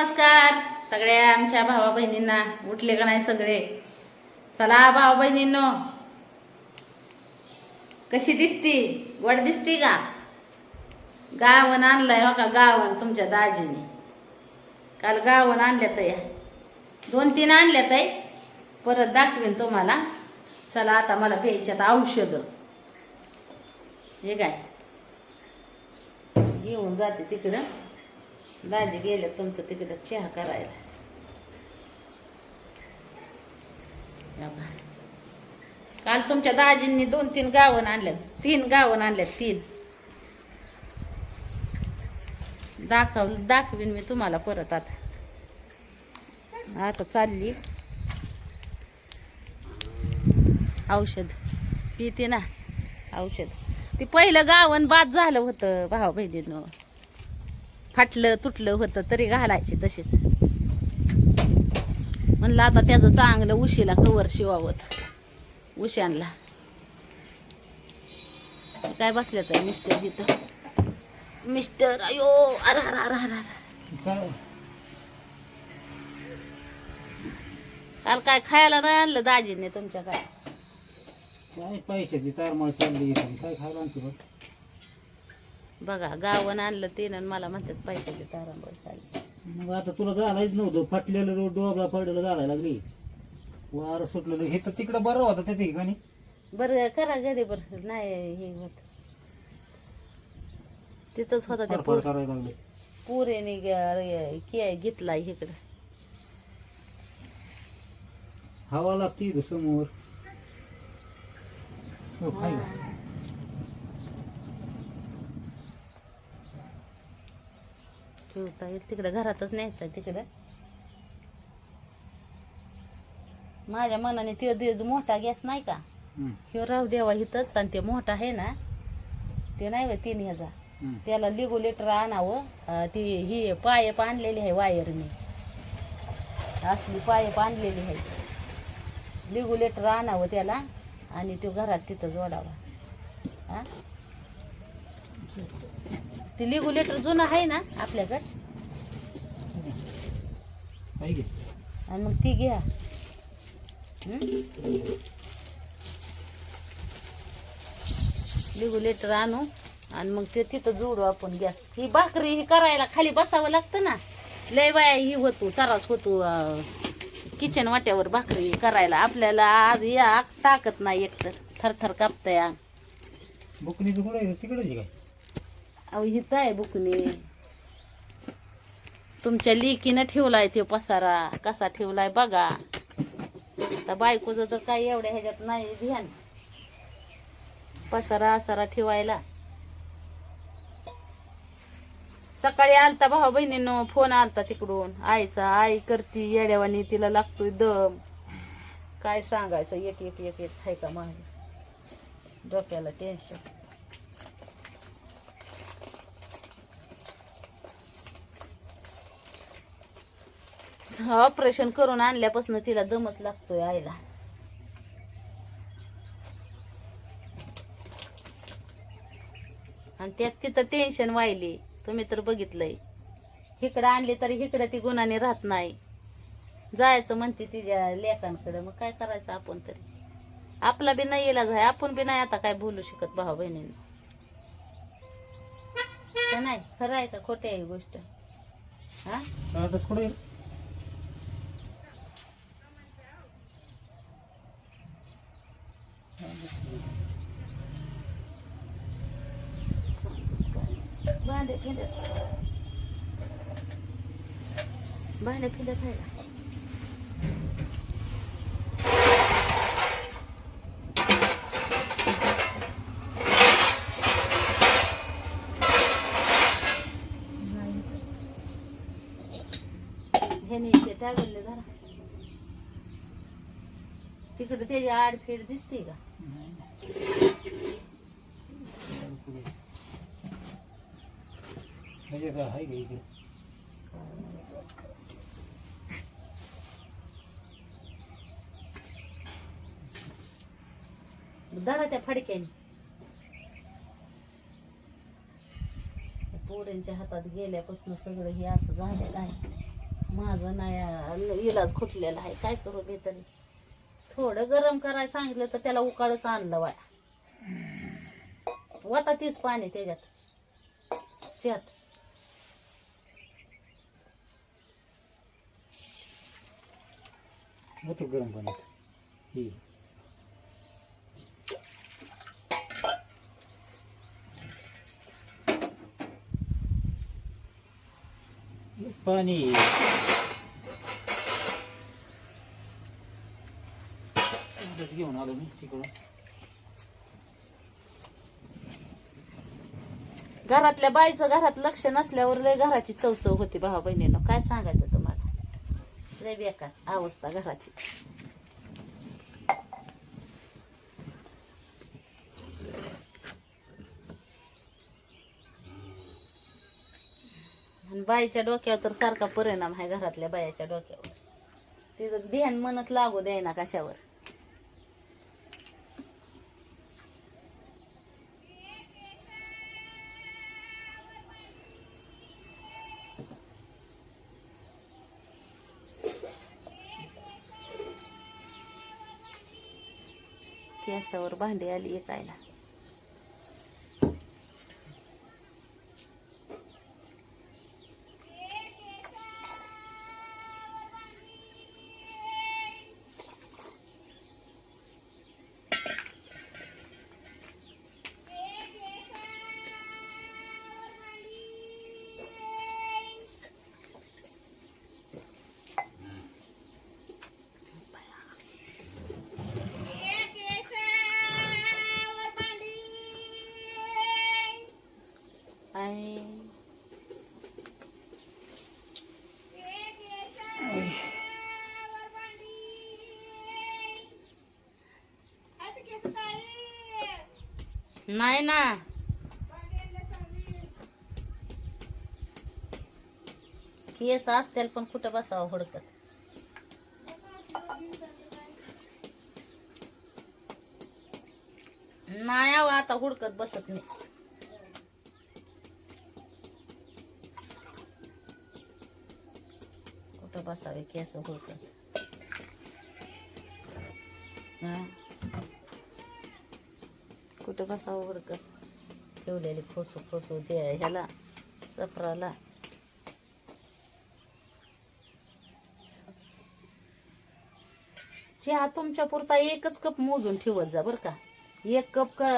नमस्कार. सगळ्या आमच्या भावा बहिणींना उठले का नाही सगळे? चला भावा बहिणींनो कशी दिसती? वड दिसती का? गावन आणलंय हो का? गावन तुमच्या दाजीने. काल गावन आणल्यात या. दोन तीन आणल्यात आहे. परत दाखवेन तुम्हाला. चला आता मला प्यायच्यात औषधं. हे काय? घेऊन जाते तिकडं. दाजी गेले तुमचं तिकडं चहा करायला. काल तुमच्या दाजींनी दोन तीन गावण आणल्यात. तीन गावं आणल्यात तीन. दाखव दाखवीन मी तुम्हाला परत आता. आता चालली. औषध. पिते ना. औषध. ते पहिलं गावन बाद झालं होतं भाऊ बहिणीनं फाटलं तुटलं होतं तरी घालायचे तसेच. म्हणलं आता त्याचं चांगलं उशीला कवर शिवावत उशांला काय बसल्या तर मिस्टर तिथं? मिस्टर अयो अरे अरे अरे अरे अरे. काल काय खायला नाही आणलं दाजीने तुमच्या काय? काय पैशाची तारमळ चालली काय खायला आणतो बघ गावन आणलं ते आणि मला म्हणतात पैशाचे तारांबळ चालले. मग आता तुला घालायच नव्हतं. फाटलेलं रोड डोबला पडलेलं घालायला लागली. वार सुटलेलं हे तर तिकडं बरं होतं त्या ठिकाणी. बरं करा घरी बरं. नाही हे होत. तिथंच होता त्या फडफड पोर. करायला लागले. पोरेने ग- के घेतला इकडं. हवा लागते इथं समोर. हो, खाय ठेवता येईल. तिकडं घरातच न्यायचं तिकडं. माझ्या मनाने त्यो दे- मोठा गॅस नाही का? हं, ह्यो राहू द्यावा इथंच आणि ते मोठा आहे ना ते नाही व्हय तीन ह्याचा. त्याला लिगोलेटर आणावं. ती ही पायप आणलेली आहे वायरने. असली पायप आणलेली आहे. लिगोलेटर आणावं त्याला आणि तो घरात तिथं जोडावा. हा? ती लिगोलेटर जुनं आहे ना आपल्याकडं. आणि मग ती घ्या. रेग्युलेटर आणू आणि मग ते तिथं जोडू आपण गॅस. ही भाकरी ही करायला खाली बसावं लागतं ना. लय बाया ही होतो त्रास होतो किचन वाट्यावर भाकरी करायला. आपल्याला आज या टाकत नाही एकतर. थरथर कापतंय आग. बुकणीचं कुठं आहे तिकडंच आहे काय अहो हिथं आहे बुकणी तुमच्या लेकीनं ठेवलाय ते पसारा. कसा ठेवलाय बघा. आता बायकोचं तर काही एवढ्या ह्याच्यात नाही ध्यान. पसारा असारा ठेवायला. सकाळी आलता भाऊ बहिणीनं फोन आलता तिकडून. आईचा आई करती येड्यावानी तिला लागतोय दम. काय सांगायचं? एक एक एक एक हाय का मागे? डोक्याला टेन्शन ऑपरेशन करून आणल्यापासून तिला दमच लागतोय आईला. आणि त्यात तिथं टेन्शन वाहिली तुम्ही तर बघितलंय. इकडं आणली तरी इकडं ती गुणाने राहत नाही. जायचं म्हणते तिच्या लेकांकडे. मग काय करायचं आपण तरी? आपला बी नाही इलाज आहे. आपण बी नाही आता काय बोलू शकत भाऊ बहिणींना. नाही? खरं आहे का खोटी आहे गोष्ट? हा आताच कुठे भांडे फिरत भांडे फिरत आहे का ह्याने ते टाकले जरा तिकडे त्याची आडफेड दिसते का म्हणजे आहे का इकडे धरा त्या फडक्याने. पोरांच्या हातात गेल्यापासून सगळं हे असं झालेलं आहे. माझं नाही इलाज खुटलेला आहे. काय करू दे तरी थोडं गरम करायला सांगितलं तर त्याला उकाळच आणलं वाया वता तीच पाणी त्याच्यात. त्यात. होतो गरम पाण्यात. ही. पाणी. घेऊन आलो मी तिकडून घरातल्या बाईचं घरात लक्ष नसल्यावर लय घराची चवचव होती भावा बहिणीनं. काय सांगायचं तुम्हाला? लय बेकार अवस्था घराची. आणि बाईच्या डोक्यावर तर सारखा परिणाम आहे घरातल्या बायाच्या डोक्यावर. तिचं ध्यान मनच लागू द्यायना कशावर. गॅसावर भांडी आली एकायला. नाही ना. केस असतील पण कुठं बसावं हुडकत? नाही अहो, आता हुडकत बसत नाही. कुठं बसावे केस हुडकत? हा? कुठं बसावं का? ठेवलेली खोसू खोसू दे ह्याला सफराला. चहा तुमच्या पुरता एकच कप मोजून ठेवत जा बर का. एक कप का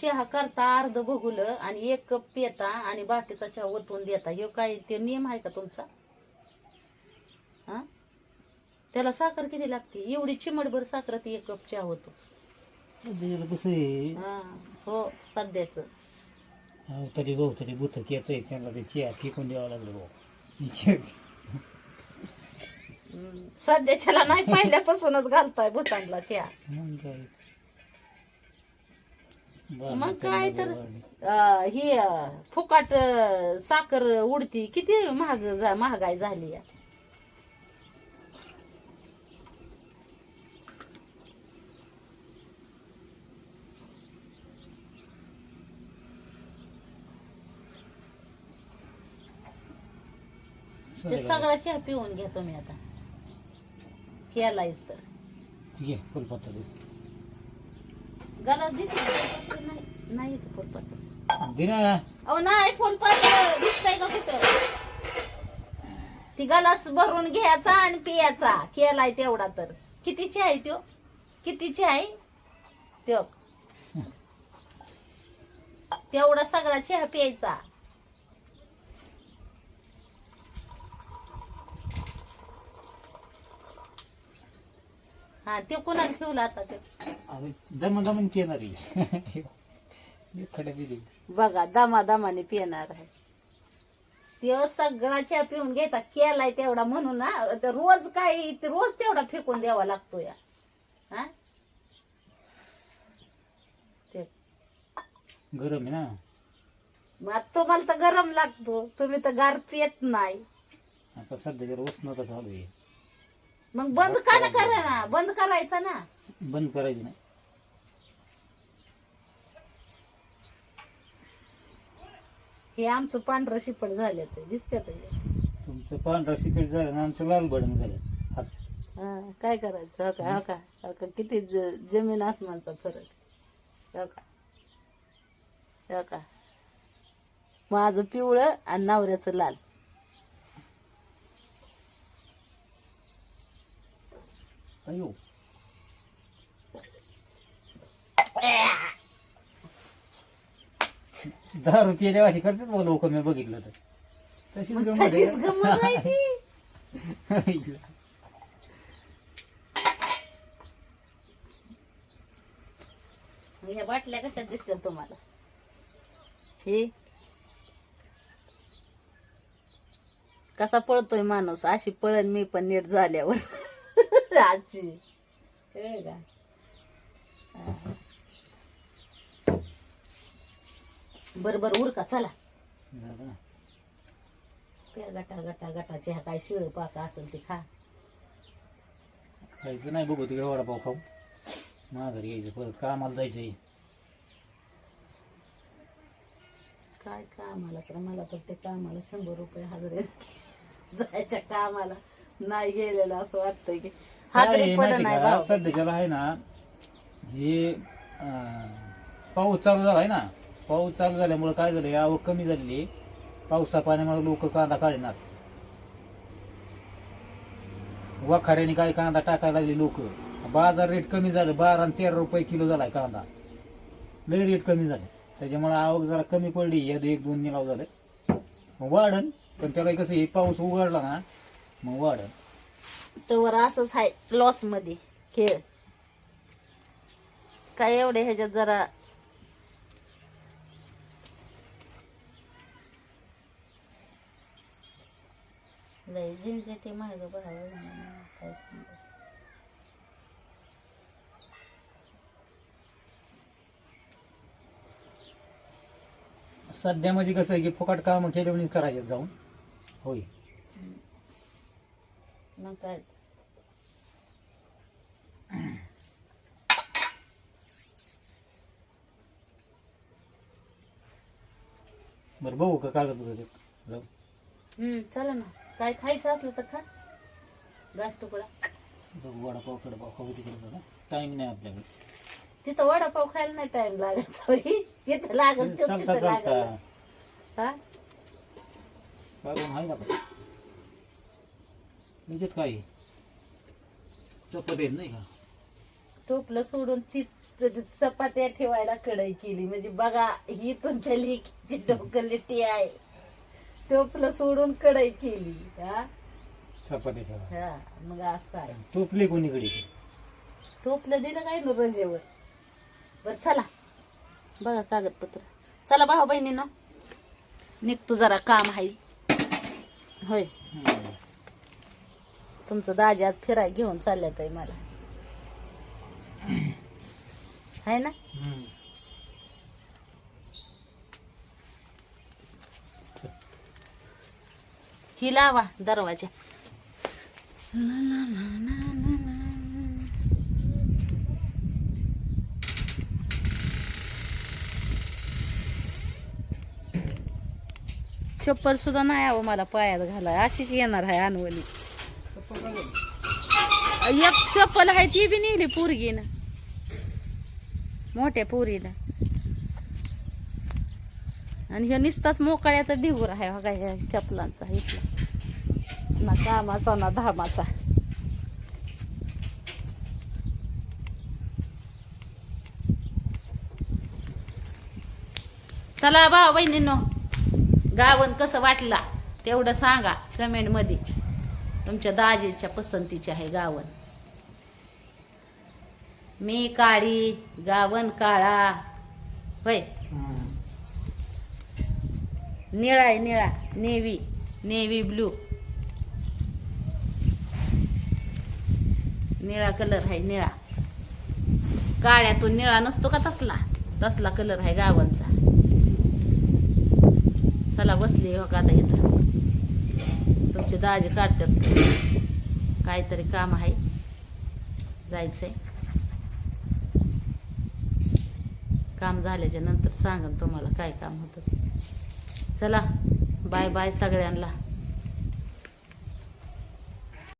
चहा करता अर्ध बघुल आणि एक कप पिता आणि बाकीचा चहा ओतून देता. हे काय ते नियम आहे का तुमचा? हा? त्याला साखर किती लागते? एवढी चिमटभर साखरात एक कप चहा होतो त्याच्याला कसं आहे? हा हो सध्याच. अहो, तरी भाऊ तरी बुथक येतंय त्यांना ते चेअर फेकून द्यावं लागलं भाऊ. सध्याच्याला नाही पहिल्यापासूनच घालताय भूतांना चहा मग काय? मग काय तर अं, ही अं, फुकाट अं, साखर उडती किती महाग जा- महागाई झाली आहे. ते सगळा चहा पिऊन घेतो मी आता. केलायच तर. घे फुलपत्ता दे. गला दिसत नाही नाही इथं फुलपात्र दे ना. अहो नाही फुलपात्र दिसतंय का कुठं? ती गलास भरून घ्यायचा आणि पियाचा. केलाय तेवढा तर. कितीची आहे त्यो कितीची आहे? त्यो. तेवढा सगळा चहा प्यायचा. हा ते कोणाला ठेवला आता ते अरे दम दमन बघा पिणार आहे. ते सगळा चहा पिऊन घ्यायचा केलाय तेवढा म्हणून ना रोज काय ते रोज तेवढा फेकून द्यावा लागतो या. हा? ते. गरम आहे ना? मग आता तुम्हाला तर गरम लागतो. तुम्ही तर गार पित नाही. आता सध्याच्या उष्णता चालू आहे. मग बंद का ना करा ना? बंद करायचा ना? बंद करायची नाही. हे आमचं पांढरं शिपट झालं ते दिसते तुमचं पांढरा सिपेट झालं आणि आमचं लाल बडन झालं. हात हा, काय करायचं? हो का हो का हो का? किती ज- जमीन आसमानचा फरक. हो का हो का? माझं पिवळं आणि नवऱ्याचं लाल. अयो. दारू पिल्यावर अशी करतेच बघ लोक मी बघितलं तर. तशीच गंमत आहे. तशीच का? गंमत आहे ती. ह्या बाटल्या कशा दिसतात तुम्हाला? हे? कसा पळतोय माणूस? अशी पळण मी पण नीट झाल्यावर. अशी कळलं का. बरं बरं उरका चला. त्या गटा गटा गटाचे ह्या काय शिळ पाका असेल ते खा. खायचं नाही बघू तिकडे वडापाव खाऊ. माघारी यायचं परत कामाला जायचंय. काय कामाला तर मला तर ते कामाला शंभर रुपये हजरे जायच्या कामाला. नाही गेलेलं असं वाटतंय की. काय आहे पड माहिती नाही का? भाऊ. सध्याच्याला आहे ना हे अं, पाऊस चालू झालाय ना. पाऊस चालू झाल्यामुळे काय झालं आवक कमी झालेली आहे. पावसा पाण्यामुळे लोक कांदा काढणार. वाखाऱ्याने काय कांदा टाकायला लागले लोक? बाजार रेट कमी झालं बारा आणि तेरा रुपये किलो झालाय कांदा. लय रेट कमी झाले. त्याच्यामुळे आवक जरा कमी पडली. या एक दोन निलाव झाले. वाढन पण त्याला कसं हे पाऊस उघडला ना मग वाढन तवर असंच आहे लॉसमध्ये खेळ. काय एवढे ह्याच्यात जरा लय माग बघावं काय सांगू. सध्या म्हणजे कसं आहे की फुकट काम केल्याने करायचे जाऊन. होय. मग काय बरं बघू का कागदपत्र जाऊ. हम्म चला ना. काय खायचं असलं तर खा. घास तुकडा. बघू वडापाव कडपाव खाऊ तिकडे टाइम नाही आपल्याकडे. तिथं वडापाव खायला नाही टाइम लागत होय. इथं लागत चालता तिथं चालता. हा? आहे ना याच्यात काय चपात नाही का? टोपलं सोडून ती च- चपात्या ठेवायला कढई केली. म्हणजे बघा ही तुमच्या लेकीची डोकलिटी आहे. टोपलं सोडून कढई केली हा? चपाती ठेवा. हा मग असं आहे. टोपली कोणीकडे टोपलं दिलं काय न रंजेवर? बर चला. बघा कागदपत्र. चला भाऊ बहिणीनं निघतो जरा काम आहे. होय. हम्म. तुमचं दाजी आज फिराय घेऊन चालल्यात आहे मला. आहे ना? ही लावा दरवाजा. चप्पल सुद्धा नाही यावं मला पायात घालाय. अशीच येणार आहे अनवली एक चप्पल आहे ती बी निघली पोरगीनं. मोठ्या पोरीला. आणि ह्यो निसताच मोकळ्याचा ढिगूर आहे बघा ह्या चपलांचा इथला. ना कामाचा ना धामाचा. चला भाऊ बहिणीनो गावन कसं वाटला तेवढं सांगा कमेंटमध्ये. तुमच्या दाजीच्या पसंतीचे आहे गावन. मी काळी गावन काळा. होय. निळा आहे निळा. Navy navy blue. निळा कलर आहे निळा. काळ्यातून निळा नसतो का तसला? तसला कलर आहे गावांचा चला बसली हो का आता इथं. तुमचे दाजे काढतात. काहीतरी काम आहे. जायचंय. काम झाल्याच्यानंतर सांगन तुम्हाला काय काम होतं. चला बाय बाय सगळ्यांना.